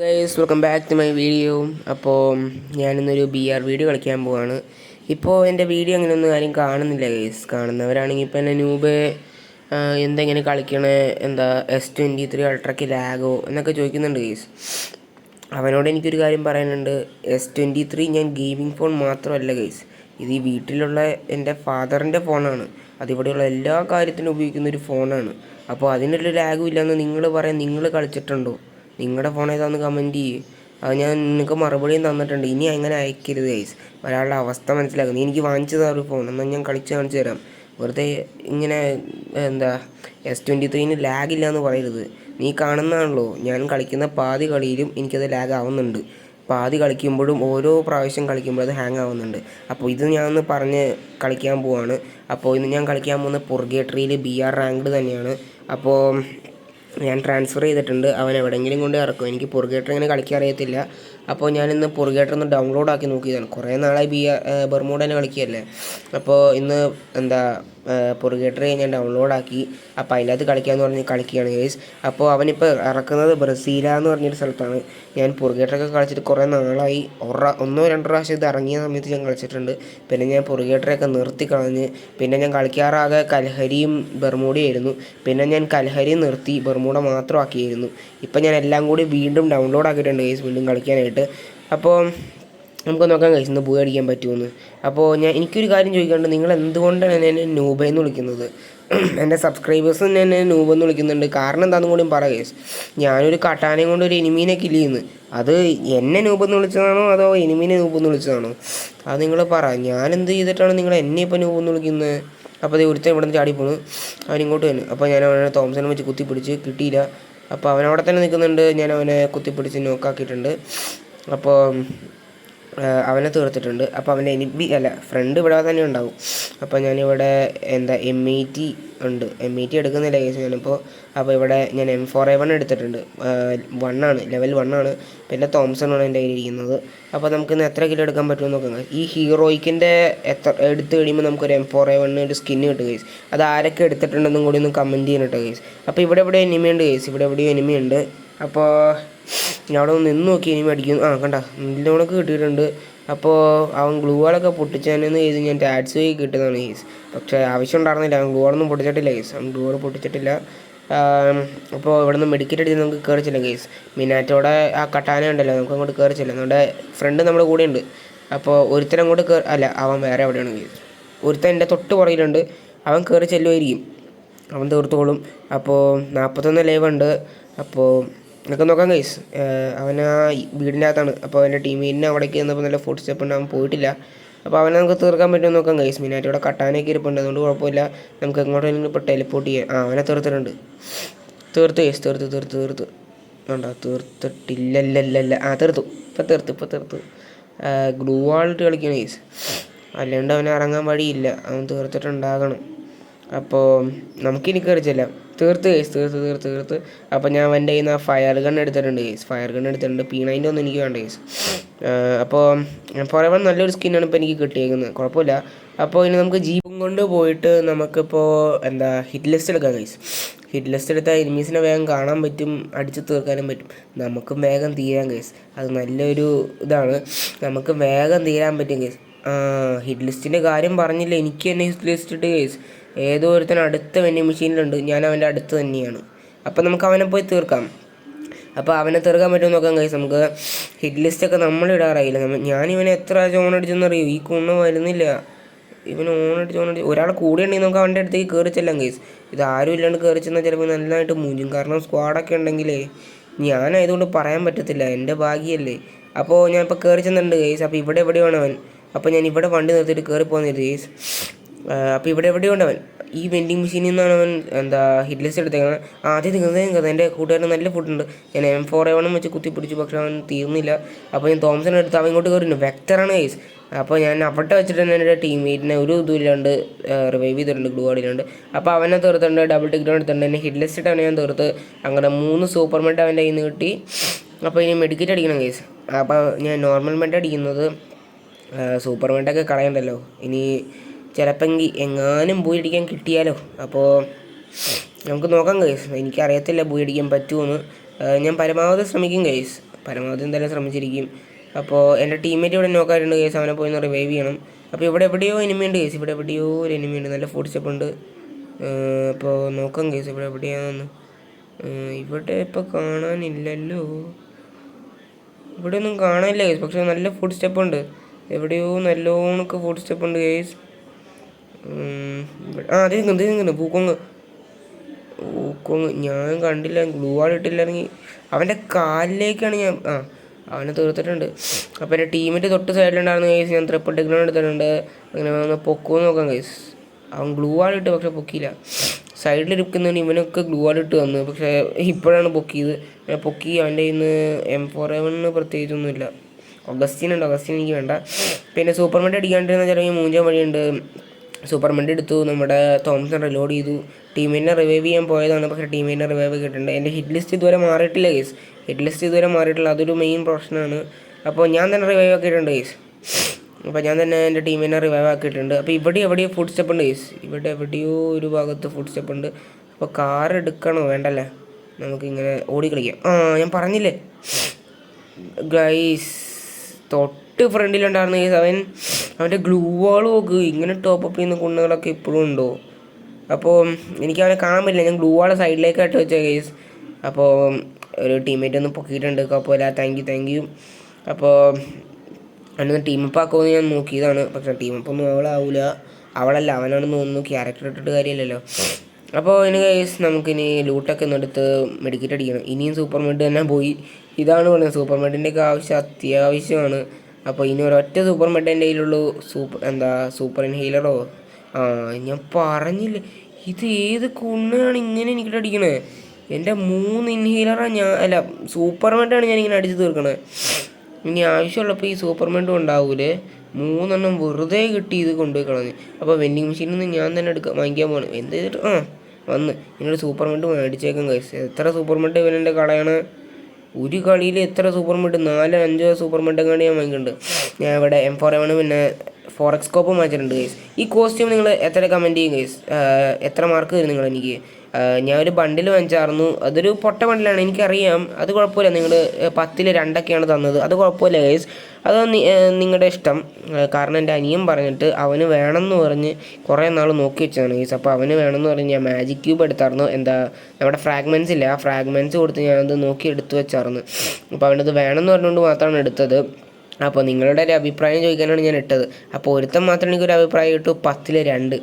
Guys welcome back to my video അപ്പോൾ ഞാനിന്നൊരു B R video കളിക്കാൻ പോവാണ്. ഇപ്പോൾ എന്റെ വീഡിയോ അങ്ങനെയൊന്നും ആരും കാണുന്നില്ല ഗൈസ് കാണുന്നവരാണെങ്കിൽ ഇപ്പോൾ എന്നെ ന്യൂബ് എന്തെങ്ങനെ കളിക്കണേ എന്താ എസ് ട്വന്റി ത്രീ അൾട്രയ്ക്ക് ലാഗോ എന്നൊക്കെ ചോദിക്കുന്നുണ്ട് ഗൈസ് അവനോട് എനിക്കൊരു കാര്യം പറയാനുണ്ട്. എസ് ട്വന്റി ത്രീ ഞാൻ ഗെയിമിംഗ് ഫോൺ മാത്രമല്ല ഗൈസ് ഇത് ഈ വീട്ടിലുള്ള എന്റെ ഫാദറിന്റെ ഫോണാണ് അതിവിടെയുള്ള എല്ലാ കാര്യത്തിനും ഉപയോഗിക്കുന്ന ഒരു ഫോണാണ് അപ്പോൾ അതിനൊരു ലാഗും ഇല്ലെന്ന് നിങ്ങൾ പറയാൻ നിങ്ങൾ കളിച്ചിട്ടുണ്ടോ? നിങ്ങളുടെ ഫോൺ ഏതാന്ന് കമന്റ് ചെയ്യ്. അത് ഞാൻ നിങ്ങൾക്ക് മറുപടിയും തന്നിട്ടുണ്ട്. ഇനി അങ്ങനെ അയക്കരുത് ഗൈസ് ഒരാളുടെ അവസ്ഥ മനസ്സിലാക്കുന്നു. എനിക്ക് വാങ്ങിച്ചതാ ഒരു ഫോൺ എന്നാൽ ഞാൻ കളിച്ച് കാണിച്ചു തരാം. വെറുതെ ഇങ്ങനെ എന്താ എസ് ട്വന്റി ത്രീന് ലാഗില്ല എന്ന് പറയരുത്. നീ കാണുന്നതാണല്ലോ. ഞാൻ കളിക്കുന്ന പാതി കളിയിലും എനിക്കത് ലാഗ് ആവുന്നുണ്ട്. പാതി കളിക്കുമ്പോഴും ഓരോ പ്രാവശ്യം കളിക്കുമ്പോഴും അത് ഹാങ് ആവുന്നുണ്ട്. അപ്പോൾ ഇത് ഞാൻ ഒന്ന് പറഞ്ഞ് കളിക്കാൻ പോവാണ്. അപ്പോൾ ഇന്ന് ഞാൻ കളിക്കാൻ പോകുന്ന പുർഗേറ്ററിയിൽ ബി ആർ റാങ്ക്ഡ് തന്നെയാണ്. അപ്പോൾ ഞാൻ ട്രാൻസ്ഫർ ചെയ്തിട്ടുണ്ട്. അവൻ എവിടെയെങ്കിലും കൊണ്ട് ഇറക്കും. എനിക്ക് പുറകേട്ടിങ്ങനെ കളിക്കാൻ അറിയത്തില്ല. അപ്പോൾ ഞാനിന്ന് ഒന്ന് ഡൗൺലോഡ് ആക്കി നോക്കിയതാണ്. കുറേ നാളായി ബി ബെർമൂഡ് തന്നെ കളിക്കുകയല്ലേ. അപ്പോൾ ഇന്ന് എന്താ പുറകേറ്റർ ഞാൻ ഡൗൺലോഡ് ആക്കി. അപ്പോൾ അതിന്റെ അകത്ത് കളിക്കാമെന്ന് പറഞ്ഞ് കളിക്കുകയാണ് ഗേസ് അപ്പോൾ അവനിപ്പോൾ ഇറക്കുന്നത് ബ്രസീല എന്ന് പറഞ്ഞൊരു സ്ഥലത്താണ്. ഞാൻ പുറകേട്ടറൊക്കെ കളിച്ചിട്ട് കുറേ നാളായി. ഒറ ഒന്നോ രണ്ടോ പ്രാവശ്യം ഇത് ഇറങ്ങിയ സമയത്ത് ഞാൻ കളിച്ചിട്ടുണ്ട്. പിന്നെ ഞാൻ പുറകേറ്ററൊക്കെ നിർത്തി കളഞ്ഞ്. പിന്നെ ഞാൻ കളിക്കാറാകെ കൽഹരിയും ബെർമൂഡയായിരുന്നു പിന്നെ ഞാൻ കൽഹരി നിർത്തി ബെർമൂഡ മാത്രമാക്കിയായിരുന്നു ഇപ്പം ഞാൻ എല്ലാം കൂടി വീണ്ടും ഡൗൺലോഡ് ആക്കിയിട്ടുണ്ട് ഗേസ് വീണ്ടും കളിക്കാനായിട്ട് അപ്പോൾ നമുക്ക് നോക്കാൻ കഴിച്ചു ഇന്ന് ബോയ് അടിക്കാൻ പറ്റുമെന്ന് അപ്പോൾ ഞാൻ എനിക്കൊരു കാര്യം ചോദിക്കാണ്ട് നിങ്ങൾ എന്തുകൊണ്ടാണ് എന്നെ നൂബെന്ന് വിളിക്കുന്നത്? എന്റെ സബ്സ്ക്രൈബേഴ്സ് എന്നെ നൂബെന്ന് വിളിക്കുന്നുണ്ട്. കാരണം എന്താണെന്നും കൂടി പറ കേസ് ഞാനൊരു കട്ടാനയും കൊണ്ട് ഒരു എനിമീനെ കില്ല് ചെയ്യുന്നു. അത് എന്നെ നൂബെന്ന് വിളിച്ചതാണോ? അതോ എനിമീനെ നൂബെന്ന് വിളിച്ചതാണോ? അത് നിങ്ങൾ പറ. ഞാൻ എന്ത് ചെയ്തിട്ടാണ് നിങ്ങൾ എന്നെ ഇപ്പോൾ നൂബെന്ന് വിളിക്കുന്നത് അപ്പോൾ അത് ഒരുത്തൻ ഇവിടെ നിന്ന് ചാടിപ്പോണു. അവൻ ഇങ്ങോട്ട് വന്നു. അപ്പോൾ ഞാൻ അവനെ തോമസിനെ വെച്ച് കുത്തിപ്പിടിച്ച്. കിട്ടിയില്ല. അപ്പോൾ അവനവിടെ തന്നെ നിൽക്കുന്നുണ്ട്. ഞാൻ അവനെ കുത്തിപ്പിടിച്ച് നോക്കാക്കിയിട്ടുണ്ട് അപ്പോൾ അവനെ തീർത്തിട്ടുണ്ട്. അപ്പോൾ അവന്റെ എനിബി അല്ല ഫ്രണ്ട് ഇവിടെ തന്നെ ഉണ്ടാവും. അപ്പോൾ ഞാനിവിടെ എന്താ എം ഇ ടി ഉണ്ട്. എം ഇ ടി എടുക്കുന്നില്ല കേസ് ഞാനിപ്പോൾ അപ്പോൾ ഇവിടെ ഞാൻ എം ഫോർ എ വൺ എടുത്തിട്ടുണ്ട്. വണ്ണാണ് ലെവൽ വണ്ണാണ് പിന്നെ തോംസണാണ് എന്റെ കയ്യിൽ ഇരിക്കുന്നത്. അപ്പോൾ നമുക്ക് ഇന്ന് എത്ര കിലോ എടുക്കാൻ പറ്റുമെന്ന് നോക്കാം ഈ ഹീറോയ്ക്കിന്റെ എത്ര എടുത്ത് കഴിയുമ്പോൾ നമുക്കൊരു എം ഫോർ എ വണ്ണിന് ഒരു സ്കിൻ കിട്ടും കേസ് അത് ആരൊക്കെ എടുത്തിട്ടുണ്ടെന്നും കൂടി ഒന്ന് കമന്റ് ചെയ്യണം കേസ് അപ്പോൾ ഇവിടെ എവിടെയോ എനിമി ഉണ്ട് കേസ് ഇവിടെ എവിടെയും എനിമി ഉണ്ട്. അപ്പോൾ ഞാൻ അവിടെ നിന്ന് നോക്കി ഇനി മേടിക്കും. ആ കണ്ട നല്ലോണക്ക് കിട്ടിയിട്ടുണ്ട്. അപ്പോൾ അവൻ ഗ്ലൂ വാളൊക്കെ പൊട്ടിച്ചാനെന്ന് ചെയ്ത് ഞാൻ ടാറ്റ്സ് വഴി കിട്ടുന്നതാണ് ഈസ് പക്ഷേ ആവശ്യം ഉണ്ടായിരുന്നില്ല. അവൻ ഗ്ലൂ വാളൊന്നും പൊട്ടിച്ചിട്ടില്ല ഈസ് അവൻ ഗ്ലൂ വാൾ പൊട്ടിച്ചിട്ടില്ല. അപ്പോൾ ഇവിടെ നിന്ന് മെഡിക്കറ്റ് അടിച്ച് നമുക്ക് കയറിച്ചില്ല കേസ് മിനാറ്റോടെ ആ കട്ടാന ഉണ്ടല്ലോ നമുക്ക് അങ്ങോട്ട് കയറിച്ചില്ല നമ്മുടെ ഫ്രണ്ട് നമ്മുടെ കൂടെ ഉണ്ട്. അപ്പോൾ ഒരുത്തൻ അങ്ങോട്ട് കയറി അല്ല അവൻ വേറെ എവിടെയാണ് കേസ് ഒരുത്തൻ എന്റെ തൊട്ട് പുറകിലുണ്ട്. അവൻ കയറി ചെല്ലുമായിരിക്കും അവൻ തീർത്തോളും. അപ്പോൾ നാൽപ്പത്തൊന്ന് ലൈവ് ഉണ്ട്. അപ്പോൾ നമുക്ക് നോക്കാം ഗൈസ് അവൻ ആ വീടിനകത്താണ്. അപ്പോൾ അവന്റെ ടീമീനെ അവിടേക്ക് ചെന്നപ്പോൾ നല്ല ഫുഡ് സ്റ്റെപ്പ് ഉണ്ട്. അവൻ പോയിട്ടില്ല. അപ്പോൾ അവനെ നമുക്ക് തീർക്കാൻ പറ്റുമെന്ന് നോക്കാം ഗൈസ് മീനായിട്ട് ഇവിടെ കട്ടാനൊക്കെ ഇരിപ്പുണ്ട്. അതുകൊണ്ട് കുഴപ്പമില്ല. നമുക്ക് എങ്ങോട്ടെങ്കിലും ഇപ്പോൾ ടെലിപ്പോർട്ട് ചെയ്യാം. ആ അവനെ തീർത്തിട്ടുണ്ട്. തീർത്ത് ഗൈസ് തീർത്ത് തീർത്ത് തീർത്ത്. വേണ്ട തീർത്തിട്ടില്ലല്ലല്ല ആ തീർത്തു. ഇപ്പം തീർത്തു ഇപ്പം തീർത്തു. ഗ്ലൂ വാളിട്ട് കളിക്കണം ഗൈസ് അല്ലാണ്ട് അവനെ ഇറങ്ങാൻ വഴിയില്ല. അവൻ തീർത്തിട്ടുണ്ടാകണം. അപ്പോൾ നമുക്കിനി കയറിച്ചല്ല തീർത്ത് കേസ് തീർത്ത് തീർത്ത് തീർത്ത്. അപ്പോൾ ഞാൻ എന്റെ കയ്യിൽ നിന്ന് ഫയർ ഗൺ എടുത്തിട്ടുണ്ട് കേസ് ഫയർ ഗൺ എടുത്തിട്ടുണ്ട്. പീണൈന്റെ ഒന്നും എനിക്ക് വേണ്ട കേസ് അപ്പോൾ ഫോറവൺ നല്ലൊരു സ്കിന്നാണ് ഇപ്പോൾ എനിക്ക് കിട്ടിയേക്കുന്നത്. കുഴപ്പമില്ല. അപ്പോൾ ഇനി നമുക്ക് ജീപ്പും കൊണ്ട് പോയിട്ട് നമുക്കിപ്പോൾ എന്താ ഹിറ്റ് ലിസ്റ്റ് എടുക്കാം കേസ് ഹിറ്റ് ലിസ്റ്റ് എടുത്താൽ എനിമീസിനെ വേഗം കാണാൻ പറ്റും അടിച്ച് തീർക്കാനും പറ്റും. നമുക്കും വേഗം തീരാൻ കേസ് അത് നല്ലൊരു ഇതാണ്. നമുക്ക് വേഗം തീരാൻ പറ്റും കേസ് ഹിറ്റ് ലിസ്റ്റിന്റെ കാര്യം പറഞ്ഞില്ല? എനിക്ക് തന്നെ ഹിറ്റ് ലിസ്റ്റ് ഇട്ട് കേസ് ഏതോ ഒരുത്തൻ അടുത്ത വെൻഡിങ് മെഷീനിലുണ്ട് ഞാൻ അവന്റെ അടുത്ത് തന്നെയാണ്. അപ്പോൾ നമുക്ക് അവനെ പോയി തീർക്കാം. അപ്പോൾ അവനെ തീർക്കാൻ പറ്റുമെന്ന് നോക്കാം കൈസ് നമുക്ക് ഹിറ്റ് ലിസ്റ്റൊക്കെ നമ്മൾ ഇടാറായില്ല. നമ്മൾ ഞാൻ ഇവനെ എത്ര ഓൺ അടിച്ചെന്ന് അറിയൂ? ഈ കൂണ് വരുന്നില്ല. ഇവൻ ഓൺ അടിച്ച് ഒരാൾ കൂടെ ഉണ്ടെങ്കിൽ നമുക്ക് അവന്റെ അടുത്തേക്ക് കയറി ചെല്ലാം കേസ് ഇത് ആരും ഇല്ലാണ്ട് കയറി ചെന്നാൽ ചിലപ്പോൾ നല്ലതായിട്ട് മൂഞ്ചും. കാരണം സ്ക്വാഡൊക്കെ ഉണ്ടെങ്കിലേ ഞാനായതുകൊണ്ട് പറയാൻ പറ്റത്തില്ല. എന്റെ ഭാഗ്യമല്ലേ അപ്പോൾ ഞാൻ ഇപ്പോൾ കയറി ചെന്നിട്ടുണ്ട് കേസ് അപ്പോൾ ഇവിടെ എവിടെയാണ് അവൻ? അപ്പോൾ ഞാൻ ഇവിടെ വണ്ടി നിർത്തിയിട്ട് കയറി പോകുന്നത് കേസ് അപ്പോൾ ഇവിടെ എവിടെയുണ്ട് ഉണ്ടവൻ ഈ വെൻഡിങ് മെഷീനിൽ നിന്നാണ് അവൻ എന്താ ഹിറ്റ് ലിസ്റ്റ് എടുത്തേക്കുന്നത് ആദ്യം തീർന്നതേ കഥ എന്റെ കൂട്ടുകാരൻ നല്ല ഫുഡുണ്ട് ഞാൻ എം ഫോർ എ എവണും വെച്ച് കുത്തി പിടിച്ചു പക്ഷെ അവൻ തീർന്നില്ല. അപ്പോൾ ഞാൻ തോമസിനെ എടുത്ത് അവൻ ഇങ്ങോട്ട് കയറുന്നു വെക്ടറാണ് കേസ് അപ്പോൾ ഞാൻ അവിടെ വെച്ചിട്ട് തന്നെ എന്റെ ടീംമേറ്റിനെ ഒരു ഇതുമില്ലാണ്ട് റിവൈവ് ചെയ്തിട്ടുണ്ട് ഗ്ലൂ ആടിലുണ്ട് അപ്പോൾ അവനെ തീർത്തിട്ടുണ്ട് ഡബിൾ ടിക്കറ്റ് എടുത്തിട്ടുണ്ട്. എന്നെ ഹിറ്റ് ലിസ്റ്റ് ഇട്ടാണ് ഞാൻ തീർത്ത് അങ്ങനെ മൂന്ന് സൂപ്പർ മെഡ് അവന്റെ കയ്യിൽ നിന്ന് കിട്ടി. അപ്പോൾ ഇനി മെഡിക്കറ്റ് അടിക്കണം കേസ് അപ്പോൾ ഞാൻ നോർമൽ മെഡ് അടിക്കുന്നത് സൂപ്പർ മെഡൊക്കെ കളയണ്ടല്ലോ. ഇനി ചിലപ്പെങ്കിൽ എങ്ങാനും ബൂയി അടിക്കാൻ കിട്ടിയാലോ? അപ്പോൾ നമുക്ക് നോക്കാം കേസ് എനിക്കറിയത്തില്ല ബൂയി അടിക്കാൻ പറ്റുമെന്ന് ഞാൻ പരമാവധി ശ്രമിക്കും കേസ് പരമാവധി എന്തായാലും ശ്രമിച്ചിരിക്കും. അപ്പോൾ എന്റെ ടീമേറ്റ് ഇവിടെ നോക്കാറുണ്ട് കേസ് അവനെ പോയി ഒന്ന് റിവൈവ് ചെയ്യണം. അപ്പോൾ ഇവിടെ എവിടെയോ എനിമിയുണ്ട് കേസ് ഇവിടെ എവിടെയോ ഒരു എനിമിയുണ്ട് നല്ല ഫുഡ് സ്റ്റെപ്പ് ഉണ്ട്. അപ്പോൾ നോക്കാം കേസ് ഇവിടെ എവിടെയാണെന്ന്. ഇവിടെ ഇപ്പോൾ കാണാനില്ലല്ലോ. ഇവിടെ ഒന്നും കാണാനില്ല കേസ് പക്ഷേ നല്ല ഫുഡ് സ്റ്റെപ്പ് ഉണ്ട്. എവിടെയോ നല്ലോണക്ക് ഫുഡ് സ്റ്റെപ്പ് ഉണ്ട് കേസ് ആ അതെ ഇത് നിൽക്കുന്നു പൂക്കൊങ്ങ്. പൂക്കൊങ്ങ് ഞാൻ കണ്ടില്ല ഗ്ലൂ വാൾ ഇട്ടില്ലെങ്കിൽ അവന്റെ കാലിലേക്കാണ് ഞാൻ ആ അവനെ തീർത്തിട്ടുണ്ട്. അപ്പോൾ എന്റെ ടീമിന്റെ തൊട്ട് സൈഡിലുണ്ടായിരുന്നു കേസ് ഞാൻ ട്രിപ്പിൾ ടെക്നോൾ എടുത്തിട്ടുണ്ട്. അങ്ങനെ ഒന്ന് പൊക്കോ നോക്കാം കേസ് അവൻ ഗ്ലൂ വാൾ ഇട്ട് പക്ഷെ പൊക്കിയില്ല. സൈഡിലിരിക്കുന്നതിന് ഇവനൊക്കെ ഗ്ലൂ വാൾ ഇട്ട് വന്നു പക്ഷേ ഇപ്പോഴാണ് പൊക്കിയത്. അങ്ങനെ പൊക്കി അവന്റെ ഇന്ന് എം ഫോർ എവണിന് പ്രത്യേകിച്ചൊന്നുമില്ല. ഒഗസ്റ്റിൻ ഉണ്ട് ഒഗസ്റ്റിൻ എനിക്ക് വേണ്ട. പിന്നെ സൂപ്പർമാന്റെ അടിക്കാണ്ടിരുന്ന ചിലപ്പോൾ മൂഞ്ചാൻ വഴിയുണ്ട്. സൂപ്പർമെന്റ് എടുത്തു നമ്മുടെ തോംസൺ റിലോഡ് ചെയ്തു. ടീമിനെ റിവൈവ് ചെയ്യാൻ പോയതാണ് പക്ഷേ ടീമിനെ റിവൈവ് കിട്ടുന്നുണ്ട് എന്റെ ഹിറ്റ് ലിസ്റ്റ് ഇതുവരെ മാറിയിട്ടില്ല കേസ് ഹിറ്റ് ലിസ്റ്റ് ഇതുവരെ മാറിയിട്ടില്ല അതൊരു മെയിൻ പ്രശ്നമാണ്. അപ്പോൾ ഞാൻ തന്നെ റിവൈവ് ആക്കിയിട്ടുണ്ട് കേസ് അപ്പോൾ ഞാൻ തന്നെ എന്റെ ടീമിനെ റിവൈവ് ആക്കിയിട്ടുണ്ട്. അപ്പോൾ ഇവിടെ എവിടെയോ ഫുഡ് സ്റ്റെപ്പ് ഉണ്ട് കേസ് ഇവിടെ എവിടെയോ ഒരു ഭാഗത്ത് ഫുഡ് സ്റ്റെപ്പ് ഉണ്ട്. അപ്പോൾ കാർ എടുക്കണോ? വേണ്ടല്ലേ? നമുക്കിങ്ങനെ ഓടി കളിക്കാം ആ ഞാൻ പറഞ്ഞില്ലേ? ഗൈസ് തൊട്ട് ഫ്രണ്ടിലുണ്ടായിരുന്ന ഈ അവൻ അവന്റെ ഗ്ലൂ വാൾ നോക്ക് ഇങ്ങനെ ടോപ്പ് അപ്പ് ചെയ്യുന്ന കുണ്ണുകളൊക്കെ ഇപ്പോഴും ഉണ്ടോ? അപ്പോൾ എനിക്ക് അവനെ കാണാൻ പറ്റില്ല ഞാൻ ഗ്ലൂ വാൾ സൈഡിലേക്ക് ഇട്ട് വെച്ച കേസ് അപ്പോൾ ഒരു ടീംമേറ്റ് ഒന്ന് പൊക്കിയിട്ടുണ്ട് കുഴപ്പമില്ല താങ്ക് യു താങ്ക് യു അപ്പോൾ അവനൊന്ന് ടീമപ്പ് ആക്കുമെന്ന് ഞാൻ നോക്കിയതാണ് പക്ഷേ ടീമപ്പ് ഒന്നും അവളാവില്ല അവളല്ല അവനാണെന്ന് തോന്നുന്നു ക്യാരക്ടർ ഇട്ടിട്ട് കാര്യമില്ലല്ലോ. അപ്പോൾ ഇനി കേസ് നമുക്കിനി ലൂട്ടൊക്കെ ഒന്ന് എടുത്ത് മെഡിക്കറ്റ് അടിക്കണം. ഇനിയും സൂപ്പർ മെഡ് തന്നെ പോയി. ഇതാണ് പറയുന്നത് സൂപ്പർ മെഡിന്റെയൊക്കെ ആവശ്യം അത്യാവശ്യമാണ്. അപ്പോൾ ഇനി ഒരൊറ്റ സൂപ്പർ മെഡ് എന്റെ കയ്യിലുള്ളൂ സൂപ്പർ എന്താ സൂപ്പർ ഇൻഹീലറോ ആ ഞാൻ പറഞ്ഞില്ല ഇത് ഏത് കുണ്ണാണ് ഇങ്ങനെ എനിക്കിട്ട് അടിക്കണേ? എന്റെ മൂന്ന് ഇൻഹീലറാണ് ഞാൻ അല്ല സൂപ്പർ മെഡാണ് ഞാൻ ഇങ്ങനെ അടിച്ച് തീർക്കണേ. ഇനി ആവശ്യമുള്ളപ്പോൾ ഈ സൂപ്പർ മെഡും ഉണ്ടാവൂലേ? മൂന്നെണ്ണം വെറുതെ കിട്ടി ഇത് കൊണ്ടുപോയി കളഞ്ഞ് അപ്പോൾ വെൻഡിങ് മെഷീനിൽ നിന്ന് ഞാൻ തന്നെ എടുക്കാൻ വാങ്ങിക്കാൻ പോകണം എന്ത് ചെയ്തിട്ട്? ആ വന്ന്. എന്നോട് സൂപ്പർ മെഡ് മേടിച്ചേക്കാം കഴിച്ച് എത്ര സൂപ്പർ മെഡ് ഇവനെന്റെ കളയാണ് ഒരു കളിയിൽ എത്ര സൂപ്പർ മിഡ് നാലോ അഞ്ചോ സൂപ്പർ മിഡ് ഞാൻ വാങ്ങിയിട്ടുണ്ട്. ഞാൻ ഇവിടെ എം ഫോർ എവണ് പിന്നെ ഫോർ എക്സ്കോപ്പും വാങ്ങിച്ചിട്ടുണ്ട് ഗൈസ് ഈ കോസ്റ്റ്യൂം നിങ്ങൾ എത്ര കമന്റ് ചെയ്യും ഗൈസ് എത്ര മാർക്ക് തരും നിങ്ങൾ എനിക്ക്? ഞാനൊരു ബണ്ടിൽ വാങ്ങിച്ചായിരുന്നു അതൊരു പൊട്ട ബണ്ടിലാണ് എനിക്കറിയാം. അത് കുഴപ്പമില്ല. നിങ്ങൾ പത്തിൽ രണ്ടൊക്കെയാണ് തന്നത്. അത് കുഴപ്പമില്ല ഗൈസ് അത് നിങ്ങളുടെ ഇഷ്ടം. കാരണം എന്റെ അനിയൻ പറഞ്ഞിട്ട് അവന് വേണമെന്ന് പറഞ്ഞ് കുറേ നാൾ നോക്കി വെച്ചതാണ് ഗൈസ് അപ്പോൾ അവന് വേണമെന്ന് പറഞ്ഞ് ഞാൻ മാജിക് ക്യൂബ് എടുത്തായിരുന്നു എന്താ നമ്മുടെ ഫ്രാഗ്മെൻസ് ഇല്ല? ആ ഫ്രാഗ്മെൻസ് കൊടുത്ത് ഞാനത് നോക്കി എടുത്തു വെച്ചായിരുന്നു അപ്പോൾ അവനത് വേണമെന്ന് പറഞ്ഞുകൊണ്ട് മാത്രമാണ് എടുത്തത്. അപ്പോൾ നിങ്ങളുടെ ഒരു അഭിപ്രായം ചോദിക്കാനാണ് ഞാൻ ഇട്ടത്. അപ്പോൾ ഒരുത്തൻ മാത്രം എനിക്ക് ഒരു അഭിപ്രായം ഇട്ടു പത്തിൽ രണ്ട്.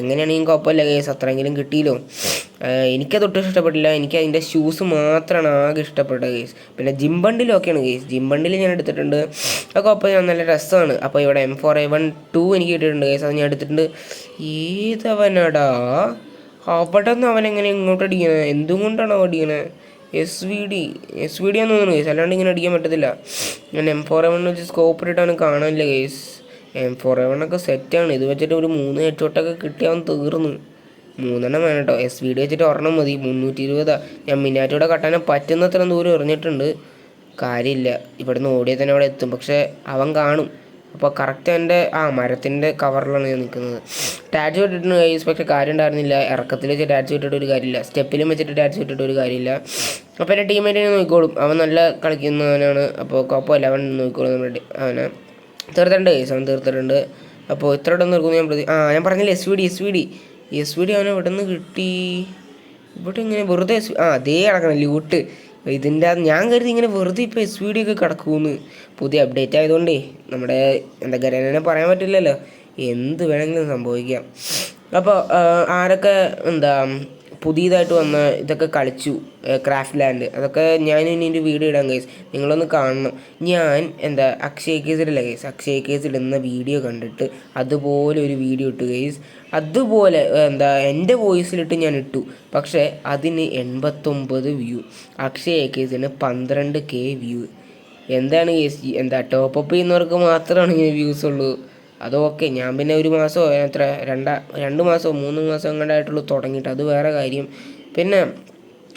എങ്ങനെയാണെങ്കിലും കുഴപ്പമില്ല കേസ് അത്രയെങ്കിലും കിട്ടിയില്ലോ. എനിക്കത് ഒട്ടും ഇഷ്ടപ്പെട്ടില്ല. എനിക്ക് അതിന്റെ ഷൂസ് മാത്രമാണ് ആകെ ഇഷ്ടപ്പെട്ട കേസ്. പിന്നെ ജിം ബണ്ടിലൊക്കെയാണ് കേസ്. ജിം ഞാൻ എടുത്തിട്ടുണ്ട്. അത് ഞാൻ നല്ല രസമാണ്. അപ്പോൾ ഇവിടെ M four A one two എനിക്ക് കിട്ടിയിട്ടുണ്ട് കേസ്. അത് ഞാൻ എടുത്തിട്ടുണ്ട്. ഏതവനടാ? അവിടെ നിന്ന് അവൻ എങ്ങനെ ഇങ്ങോട്ട് അടിക്കണേ? എന്തുകൊണ്ടാണ് അടിക്കണേ? S V D S V D എന്ന് തോന്നുന്നു കേസ് അല്ലാണ്ട് ഇങ്ങനെ അടിക്കാൻ പറ്റത്തില്ല. ഞാൻ എം ഫോർ എവൺ വെച്ച് സ്കോപ്പ് ഇട്ടിട്ടാണ് കാണാനില്ല കേസ് എം ഫോർ എവൺ ഒക്കെ സെറ്റാണ് ഇത് വെച്ചിട്ട് ഒരു മൂന്ന് ഹെഡ്ഷോട്ടൊക്കെ കിട്ടിയാൽ തീർന്നു. മൂന്നെണ്ണം വേണം കേട്ടോ എസ് വി ഡി വെച്ചിട്ട് ഒരെണ്ണം മതി. മുന്നൂറ്റി ഇരുപതാ ഞാൻ മിനാറ്റോടെ കട്ടാനെ പറ്റുന്നത്ര ദൂരം എറിഞ്ഞിട്ടുണ്ട്. കാര്യമില്ല. ഇവിടുന്ന് ഓടിയാൽ തന്നെ അവിടെ എത്തും. പക്ഷേ അവൻ കാണും. അപ്പോൾ കറക്റ്റ് എന്റെ ആ മരത്തിന്റെ കവറിലാണ് ഞാൻ നിൽക്കുന്നത് ടാച്ച് ഇട്ടിട്ട് കൈസ് പക്ഷേ കാര്യം ഉണ്ടായിരുന്നില്ല. ഇറക്കത്തിൽ വെച്ച് ടാച്ച് ഇട്ടിട്ട് ഒരു കാര്യമില്ല. സ്റ്റെപ്പിലും വെച്ചിട്ട് ടാച്ച് ഇട്ടിട്ട് ഒരു കാര്യമില്ല. അപ്പോൾ എന്റെ ടീമേറ്റിനെ നോക്കിക്കോളും. അവൻ നല്ല കളിക്കുന്നവനാണ്. അപ്പോൾ കുഴപ്പമില്ല. അവൻ നോക്കിക്കോളും നമ്മുടെ അവനെ. തീർത്തിട്ടുണ്ട്. കൈസ് അവൻ തീർത്തിട്ടുണ്ട്. അപ്പോൾ ഇത്ര ഇടം നിർക്കുന്നു ഞാൻ പ്രതി ആ ഞാൻ പറഞ്ഞില്ല S V D S V D S V D അവനെ ഇവിടെ നിന്ന് കിട്ടി ഇവിടെ ഇങ്ങനെ വെറുതെ ആ അതേ കിടക്കണം ലൂട്ട് ഇതിന്റെ ഞാൻ കരുതി ഇങ്ങനെ വെറുതെ ഇപ്പോൾ എസ് വി ഡി ഒക്കെ കിടക്കുമെന്ന് പുതിയ അപ്ഡേറ്റ് ആയതുകൊണ്ടേ നമ്മുടെ എന്താ ഗരനെ പറയാൻ പറ്റില്ലല്ലോ. എന്ത് വേണമെങ്കിലും സംഭവിക്കാം. അപ്പോൾ ആരൊക്കെ എന്താ പുതിയതായിട്ട് വന്ന ഇതൊക്കെ കളിച്ചു ക്രാഫ്റ്റ് ലാൻഡ് അതൊക്കെ ഞാൻ ഇനി എന്റെ വീഡിയോ ഇടാൻ കേസ് നിങ്ങളൊന്ന് കാണണം. ഞാൻ എന്താ അക്ഷയ കേസിലല്ല കേസ് അക്ഷയ കേസിലിടുന്ന വീഡിയോ കണ്ടിട്ട് അതുപോലെ ഒരു വീഡിയോ ഇട്ട് കേസ് അതുപോലെ എന്താ എന്റെ വോയിസിലിട്ട് ഞാൻ ഇട്ടു. പക്ഷേ അതിന് എൺപത്തൊമ്പത് വ്യൂ. അക്ഷയ കേസിന് പന്ത്രണ്ട് കെ വ്യൂ. എന്താണ് കേസ് എന്താ ടോപ്പ് അപ്പ് ചെയ്യുന്നവർക്ക് മാത്രമാണ് ഇങ്ങനെ വ്യൂസ് ഉള്ളൂ? അതൊക്കെ ഞാൻ പിന്നെ ഒരു മാസമോ എത്ര രണ്ടാ രണ്ട് മാസമോ മൂന്ന് മാസം കണ്ടായിട്ടുള്ളൂ തുടങ്ങിയിട്ട്. അത് വേറെ കാര്യം. പിന്നെ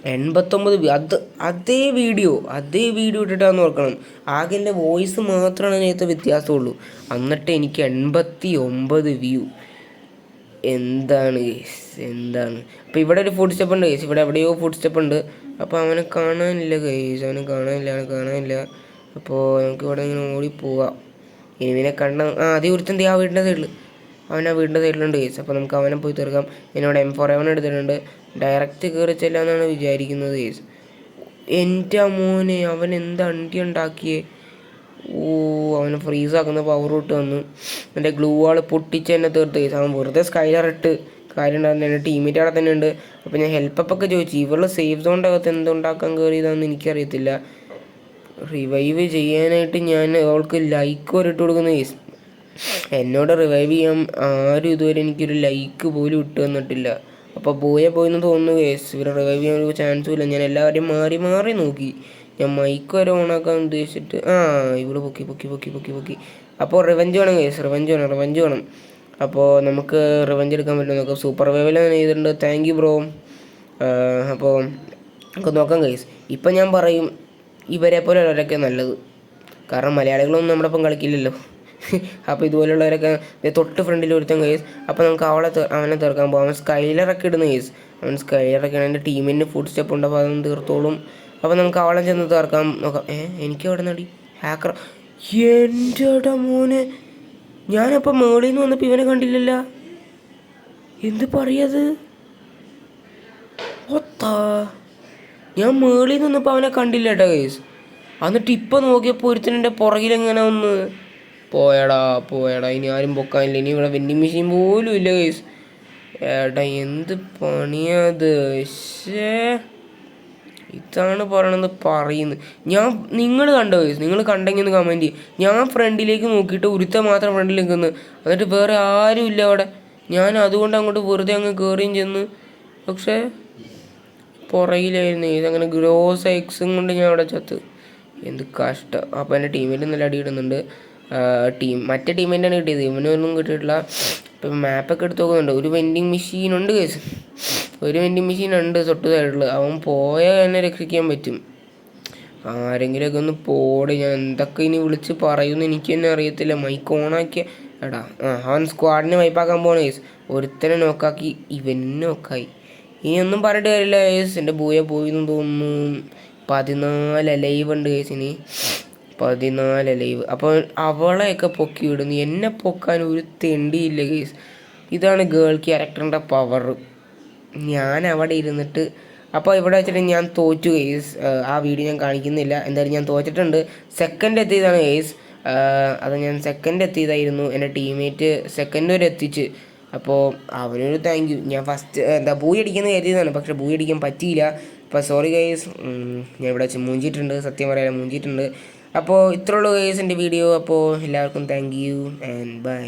എൺപത്തൊമ്പത് അത് അതേ വീഡിയോ അതേ വീഡിയോ ഇട്ടിട്ടാന്ന് ഓർക്കണം. ആകെ എന്റെ വോയിസ് മാത്രമാണ് അതിനകത്ത് വ്യത്യാസമുള്ളൂ. എന്നിട്ട് എനിക്ക് എൺപത്തി ഒമ്പത് വ്യൂ. എന്താണ് ഗേസ് എന്താണ്? അപ്പോൾ ഇവിടെ ഒരു ഫുഡ് സ്റ്റെപ്പ് ഉണ്ട് ഗേസ് ഇവിടെ എവിടെയോ ഫുഡ് സ്റ്റെപ്പ് ഉണ്ട്. അപ്പോൾ അവനെ കാണാനില്ല ഗേസ് അവനെ കാണാനില്ല അവനെ കാണാനില്ല. അപ്പോൾ നമുക്ക് ഇവിടെ ഇങ്ങനെ ഓടിപ്പോവാം ഇനി ഇവനെ കണ്ട ആ അതേ ഒരുത്തൻ ആ വീടിന്റെ സൈഡിൽ അവൻ ആ വീടിന്റെ സൈഡിലുണ്ട് ഗേസ് അപ്പോൾ നമുക്ക് അവനെ പോയി തീർക്കാം. എന്നോട് എം ഫോർ എവൻ എടുത്തിട്ടുണ്ട്. ഡയറക്റ്റ് കയറി ചെല്ലാന്നാണ് വിചാരിക്കുന്നത് ഗേസ് എന്റെ മോനെ അവൻ എന്ത് അണ്ടി ഉണ്ടാക്കിയേ? ഓ അവനെ ഫ്രീസ് ആക്കുന്ന പവർ ഇട്ട് വന്നു. എന്റെ ഗ്ലൂ വാൾ പൊട്ടിച്ച് തന്നെ തീർത്ത്. കേസ് അവൻ വെറുതെ സ്കൈലറിട്ട് കാര്യം ഉണ്ടായിരുന്നു എന്റെ ടീമേറ്റ് അവിടെ തന്നെ ഉണ്ട്. അപ്പോൾ ഞാൻ ഹെൽപ്പ് ഒക്കെ ചോദിച്ചു. ഇവരുടെ സേഫ് സോണിന്റെ അകത്ത് എന്തുണ്ടാക്കാൻ കയറിയതാണെന്ന് എനിക്കറിയത്തില്ല. റിവൈവ് ചെയ്യാനായിട്ട് ഞാൻ അവൾക്ക് ലൈക്ക് വരെ ഇട്ട് കൊടുക്കുന്ന. കേസ് എന്നോട് റിവൈവ് ചെയ്യാൻ ആരും ഇതുവരെ എനിക്കൊരു ലൈക്ക് പോലും ഇട്ട് തന്നിട്ടില്ല. അപ്പോൾ പോയ പോയെന്ന് തോന്നുന്നു. കേസ് ഇവരെ റിവൈവ് ചെയ്യാൻ ഒരു ചാൻസും ഇല്ല. ഞാൻ എല്ലാവരെയും മാറി മാറി നോക്കി. ഞാൻ മൈക്ക് വരെ ഓണാക്കാൻ ഉദ്ദേശിച്ചിട്ട് ആ ഇവിടെ പൊക്കി പൊക്കി പൊക്കി പൊക്കി പൊക്കി. അപ്പോൾ റിവഞ്ച് വേണം കേസ് റിവഞ്ച് വേണം റിവഞ്ച് വേണം. അപ്പോൾ നമുക്ക് റിവഞ്ച് എടുക്കാൻ പറ്റും നോക്കാം. സൂപ്പർ വേവിൽ ചെയ്തിട്ടുണ്ട്. താങ്ക് യു ബ്രോ അപ്പോൾ നമുക്ക് നോക്കാം കേസ് ഇപ്പം ഞാൻ പറയും ഇവരെ പോലെ ഉള്ളവരൊക്കെ നല്ലത്. കാരണം മലയാളികളൊന്നും നമ്മുടെ ഒപ്പം കളിക്കില്ലല്ലോ. അപ്പോൾ ഇതുപോലെയുള്ളവരൊക്കെ തൊട്ട് ഫ്രണ്ടിൽ ഒരുത്തൻ കേസ് അപ്പോൾ നമുക്ക് അവളെ അവനെ തീർക്കാൻ പോകും അവൻ സ്കൈലറൊക്കെ ഇടുന്ന കേസ് അവൻ സ്കൈലറൊക്കെ എന്റെ ടീമിന്റെ ഫുഡ് സ്റ്റെപ്പ് ഉണ്ടപ്പോൾ അതൊന്നും തീർത്തോളും. അപ്പോൾ നമുക്ക് അവളെ ചെന്ന് തീർക്കാൻ നോക്കാം. ഏ എനിക്ക് അവിടെ നടി ഹാക്കർ എന്റെ മോനെ. ഞാനപ്പോൾ മേളിൽ നിന്ന് വന്നപ്പോൾ ഇവനെ കണ്ടില്ലല്ല. എന്ത് പറയത്? ഒത്താ ഞാൻ മേളിൽ നിന്നപ്പോൾ അവനെ കണ്ടില്ല കേട്ടോ കേസ് എന്നിട്ട് ഇപ്പം നോക്കിയപ്പോൾ ഒരുത്തിനെ പുറകിലെങ്ങനെ ഒന്ന് പോയടാ പോയടാ. ഇനി ആരും പൊക്കാനില്ല. ഇനി ഇവിടെ വെൻഡിങ് മെഷീൻ പോലും ഇല്ല കേസ് ഏട്ടാ എന്ത് പണിയാത് ശേ ഇതാണ് പറയണത് പറയുന്നത്. ഞാൻ നിങ്ങൾ കണ്ടോ നിങ്ങൾ കണ്ടെങ്കിൽ ഒന്ന് കമന്റ് ചെയ്യും. ഞാൻ ഫ്രണ്ടിലേക്ക് നോക്കിയിട്ട് ഉരുത്ത മാത്രം ഫ്രണ്ടിൽ നിൽക്കുന്നു എന്നിട്ട് വേറെ ആരും ഇല്ല അവിടെ. ഞാൻ അതുകൊണ്ട് അങ്ങോട്ട് വെറുതെ അങ്ങ് കയറിയും ചെന്ന്. പക്ഷേ പുറകിലായിരുന്നു. ഇതങ്ങനെ ഗ്രോസ് എക്സും കൊണ്ട് ഞാൻ അവിടെ ചത്ത്. എന്ത് കഷ്ടം. അപ്പോൾ എന്റെ ടീമിൽ നല്ല അടി ഇടുന്നുണ്ട്. ടീം മറ്റേ ടീമിന്റെയാണ് കിട്ടിയത്. ഇവനൊന്നും കിട്ടിയിട്ടില്ല. ഇപ്പം മാപ്പൊക്കെ എടുത്ത് നോക്കുന്നുണ്ട്. ഒരു വെൻഡിങ് മെഷീൻ ഉണ്ട് കേസ് ഒരു വെൻഡിങ് മെഷീൻ ഉണ്ട് തൊട്ട് സൈഡിൽ അവൻ പോയാൽ എന്നെ രക്ഷിക്കാൻ പറ്റും. ആരെങ്കിലുമൊക്കെ ഒന്ന് പോടെ. ഞാൻ എന്തൊക്കെ ഇനി വിളിച്ച് പറയുമെന്ന് എനിക്ക് തന്നെ അറിയത്തില്ല. മൈക്ക് ഓണാക്കിയ എടാ ആ അവൻ സ്ക്വാഡിനെ വൈപ്പാക്കാൻ പോണ കേസ് ഒരുത്തനെ നോക്കാക്കി ഇവനെ നോക്കായി ഇനി ഒന്നും പറഞ്ഞിട്ട് കാര്യമില്ല കേസ് എന്റെ ബൂയ പോയി എന്ന് തോന്നുന്നു. പതിനാല് ലൈവ് ഉണ്ട് കേസിന് പതിനാല് ലൈവ്. അപ്പോൾ അവളെയൊക്കെ പൊക്കി വിടുന്നു എന്നെ പൊക്കാൻ ഒരു തെണ്ടിയില്ല ഗേസ് ഇതാണ് ഗേൾ ക്യാരക്ടറിന്റെ പവർ ഞാൻ അവിടെ ഇരുന്നിട്ട് അപ്പോൾ ഇവിടെ വെച്ചിട്ട് ഞാൻ തോറ്റു ഗെയ്സ് ആ വീഡിയോ ഞാൻ കാണിക്കുന്നില്ല. എന്തായാലും ഞാൻ തോറ്റിട്ടുണ്ട്. സെക്കൻഡ് എത്തിയതാണ് ഗെയ്സ് അത് ഞാൻ സെക്കൻഡ് എത്തിയതായിരുന്നു. എന്റെ ടീംമേറ്റ് സെക്കൻഡ് വരെ എത്തിച്ച്. അപ്പോൾ അവനൊരു താങ്ക് യു ഞാൻ ഫസ്റ്റ് എന്താ ബൂയി അടിക്കുന്നത് കരുതിയതാണ്. പക്ഷേ ബൂയി അടിക്കാൻ പറ്റിയില്ല. അപ്പോൾ സോറി ഗൈസ് ഞാൻ ഇവിടെ വെച്ച് മൂഞ്ചിയിട്ടുണ്ട്. സത്യം പറയാൻ മൂഞ്ചിയിട്ടുണ്ട്. അപ്പോൾ ഇത്രയുള്ളൂ ഗൈസ് എന്റെ വീഡിയോ അപ്പോൾ എല്ലാവർക്കും താങ്ക് യു ആൻഡ് ബൈ